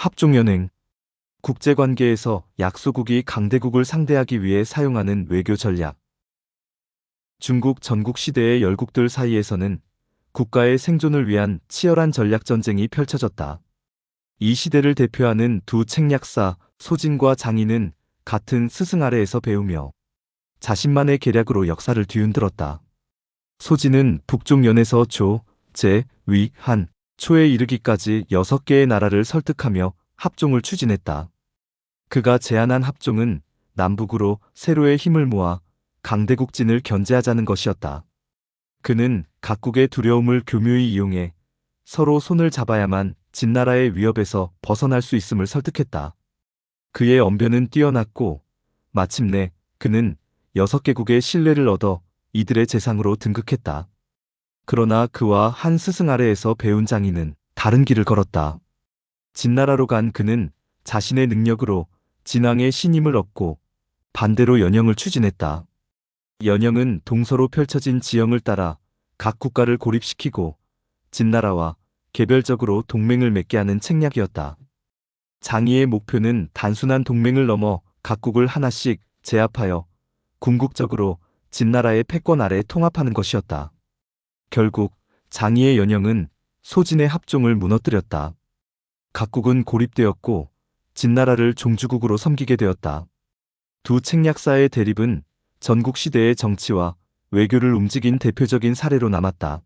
합종연행 국제관계에서 약소국이 강대국을 상대하기 위해 사용하는 외교 전략 중국 전국 시대의 열국들 사이에서는 국가의 생존을 위한 치열한 전략 전쟁이 펼쳐졌다. 이 시대를 대표하는 두 책략사 소진과 장인은 같은 스승 아래에서 배우며 자신만의 계략으로 역사를 뒤흔들었다. 소진은 북종연에서 조, 제, 위, 한, 초에 이르기까지 6개의 나라를 설득하며 합종을 추진했다. 그가 제안한 합종은 남북으로 세로의 힘을 모아 강대국진을 견제하자는 것이었다. 그는 각국의 두려움을 교묘히 이용해 서로 손을 잡아야만 진나라의 위협에서 벗어날 수 있음을 설득했다. 그의 언변은 뛰어났고 마침내 그는 여섯 개국의 신뢰를 얻어 이들의 재상으로 등극했다. 그러나 그와 한 스승 아래에서 배운 장인은 다른 길을 걸었다. 진나라로 간 그는 자신의 능력으로 진왕의 신임을 얻고 반대로 연영을 추진했다. 연영은 동서로 펼쳐진 지형을 따라 각 국가를 고립시키고 진나라와 개별적으로 동맹을 맺게 하는 책략이었다. 장이의 목표는 단순한 동맹을 넘어 각국을 하나씩 제압하여 궁극적으로 진나라의 패권 아래 통합하는 것이었다. 결국 장이의 연영은 소진의 합종을 무너뜨렸다. 각국은 고립되었고 진나라를 종주국으로 섬기게 되었다. 두 책략사의 대립은 전국 시대의 정치와 외교를 움직인 대표적인 사례로 남았다.